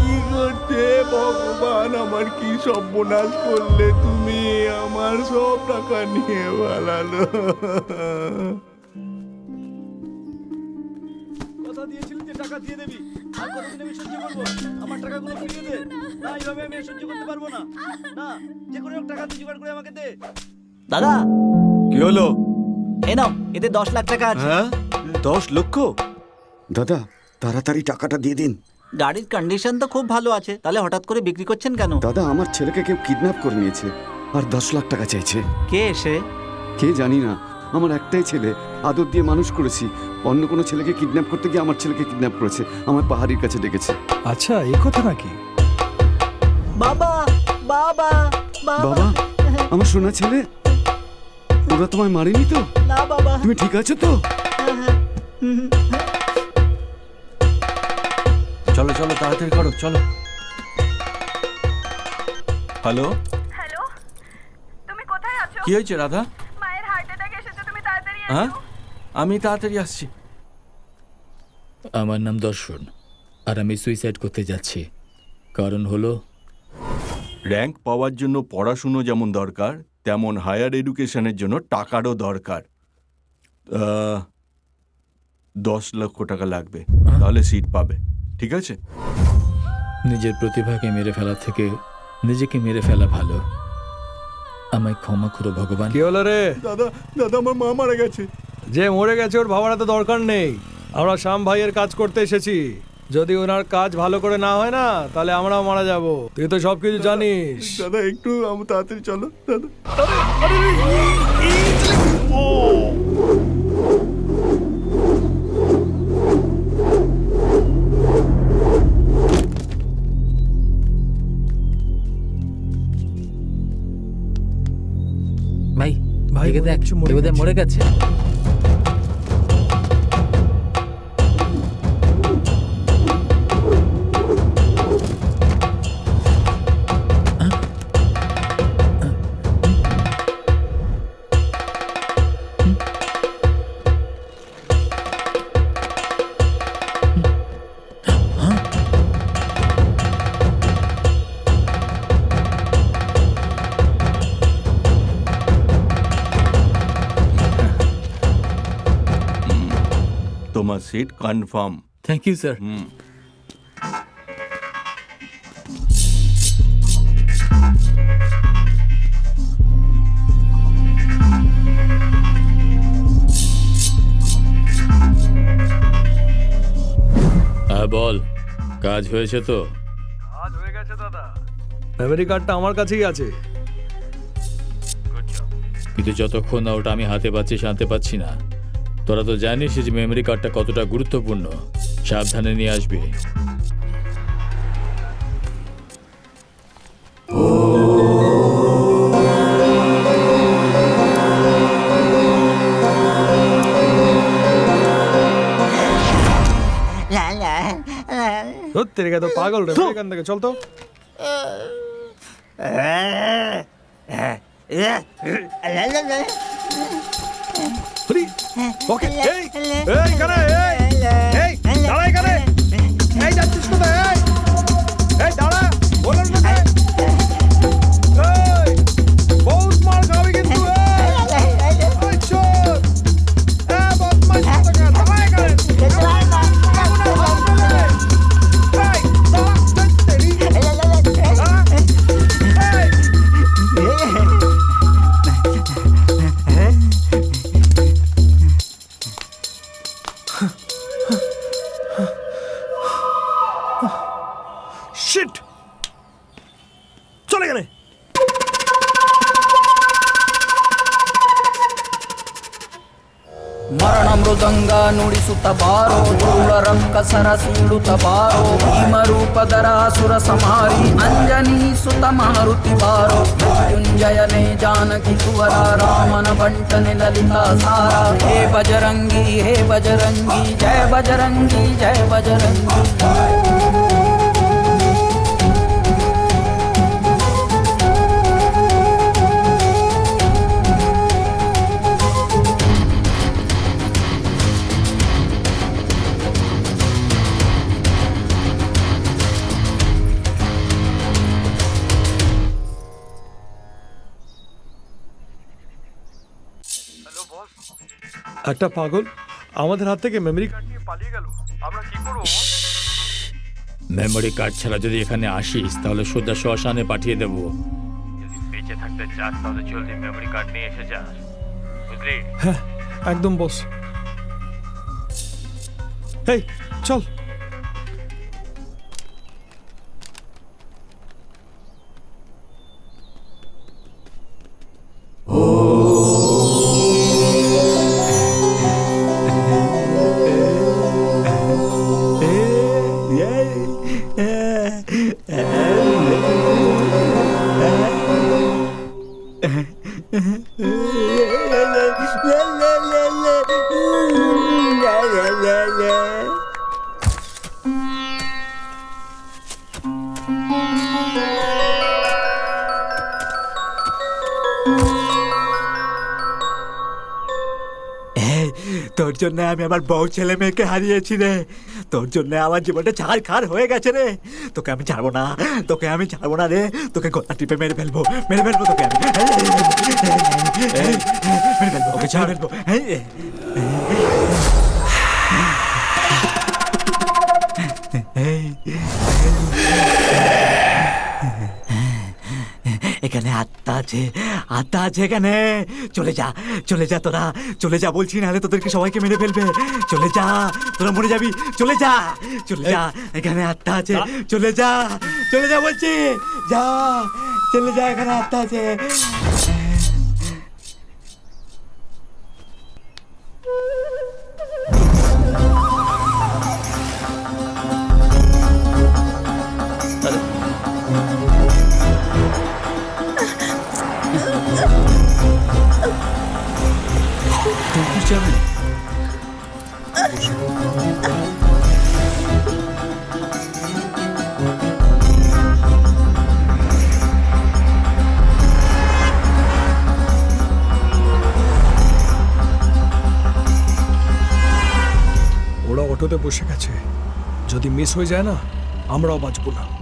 কি করতে ভগবান? আমার কি সর্বনাশ করলে তুমি আমার সব টাকা নিয়ে পালালো? কথা দিয়েছিলি যে টাকা দিয়ে দেবি। আর কতদিন আমি সহ্য করব আমার টাকাগুলো ফিরিয়ে দে। না এইভাবে আমি সহ্য করতে পারব না। না যে কোনো টাকা তুই জোগাড় করে আমাকে দে। দাদা! কি হলো? নাও এতে দশ লাখ টাকা আছে। হ্যাঁ? দশ লক্ষ? দাদা তাড়াতাড়ি টাকাটা দিয়ে দিন। গাড়ির কন্ডিশন তো খুব ভালো আছে তাহলে হঠাৎ করে বিক্রি করছেন কেন? দাদা আমার ছেলেকে কেউ কিডন্যাপ করে নিয়েছে আর দশ লাখ টাকা চাইছে। কে এসে কে জানি না আমার একটাই ছেলে আদর দিয়ে মানুষ করেছি। অন্য কোনো ছেলেকে কিডন্যাপ করতে গিয়ে আমার ছেলেকে কিডন্যাপ করেছে আমার পাহাড়ির কাছে ডেকেছে। আচ্ছা এই কথা নাকি? বাবা বাবা। বাবা আমার সোনা ছেলে ওরা তোমায় মারেনি তো? তুমি ঠিক আছো তো? চলো চলো তাড়াতাড়ি করো চলো। হ্যালো? হ্যালো? তুমি কোথায় আছো? কি হয়েছে রাধা? মায়ের হার্ট অ্যাটাক এসেছে তুমি তাড়াতাড়ি হ্যাঁ? আমি তাড়াতাড়ি আসছি। আমার নাম দর্শন আর আমি সুইসাইড করতে যাচ্ছি। কারণ হলো র্যাঙ্ক পাওয়ার জন্য পড়াশুনো যেমন দরকার তেমন হায়ার এডুকেশনের জন্য টাকারও দরকার। দশ লক্ষ টাকা লাগবে তাহলে সিট পাবে ঠিক আছে নিজের প্রতিভাকে মেরে ফেলার থেকে নিজেকে মেরে ফেলা ভালো আমায় ক্ষমা করো ভগবান কি হলো রে দাদা দাদা আমার মা মারা গেছে যে মরে গেছে ওর ভাবার তো দরকার নেই আমরা শ্যাম ভাইয়ের কাজ করতে এসেছি যদি ওনার কাজ ভালো করে না হয় না তাহলে আমরাও মারা যাব তুই তো সবকিছু জানিস দাদা একটু আমি তাড়াতাড়ি চলো দাদা ভাই ভাই, দেখ মরে গেছে। তোমার seat confirm thank you sir হুম হ্যাঁ বল। কাজ হয়েছে তো? কাজ হয়ে গেছে দাদা। মেমরি কার্ডটা আমার কাছেই আছে। কিন্তু যতক্ষণ না ওটা আমি হাতে পাচ্ছি শান্তি পাচ্ছি না। তোরা তো জানিস যে মেমরি কার্ডটা কতটা গুরুত্বপূর্ণ। সাবধানে নিয়ে আসবি। সত্যি রেখে তো পাগল রে এখান থেকে চল তো। হরি, ওকে এই এই কানে এই এই ಮೃದಂಗ ನುಡಿಸುತ್ತ ಬಾರೋ ಧೂಳ ರಂಕ ಸರಸೀಳುತ್ತ ಬಾರೋ ಭೀಮರೂಪದರ ಸುರ ಸಂಹಾರಿ ಅಂಜನಿ ಸುತ ಮಾರುತಿ ಬಾರೋ ಮೃತ್ಯುಂಜಯನೇ ಜಾನಕಿ ಸುವರ ರಾಮನ ಬಂಟನೆ ಲಲಿತಾ ಸಾರ ಹೇ ಬಜರಂಗಿ ಹೇ ಬಜರಂಗಿ ಜಯ ಬಜರಂಗಿ ಜಯ ಬಜರಂಗಿ একটা পাগল আমাদের হাত থেকে মেমরি কার্ড নিয়ে পালিয়ে গেল। আমরা কি করব? মেমোরি কার্ড ছাড়া যদি এখানে আসিস তাহলে সোজা শ্মশানে পাঠিয়ে দেব। যদি বেঁচে থাকতে চাস তাহলে জলদি মেমোরি কার্ড নিয়ে এসে যাস বুঝলি? হ্যাঁ একদম বস এই চল। তোর জন্য আমি আমার বউ ছেলে মেয়েকে হারিয়েছি রে তোর জন্য আমার জীবনটা ছাড় খার হয়ে গেছে রে তোকে আমি ছাড়বো না তোকে আমি ছাড়বো না রে তোকে গলা টিপে মেরে ফেলব মেরে ফেলব তোকে আমি মেরে ফেলব ওকে ছাড় ফেলব এখানে আত্মা আছে আত্মা আছে এখানে। চলে যা চলে যা তোরা চলে যা বলছি নাহলে তোদেরকে সবাইকে মেরে ফেলবে। চলে যা তোরা মরে যাবি। চলে যা চলে যা এখানে আত্মা আছে। চলে যা চলে যা বলছি। যা চলে যা এখানে আত্মা আছে। ওরা অটোতে বসে গেছে। যদি মিস হয়ে যায় না আমরাও বাঁচবো না।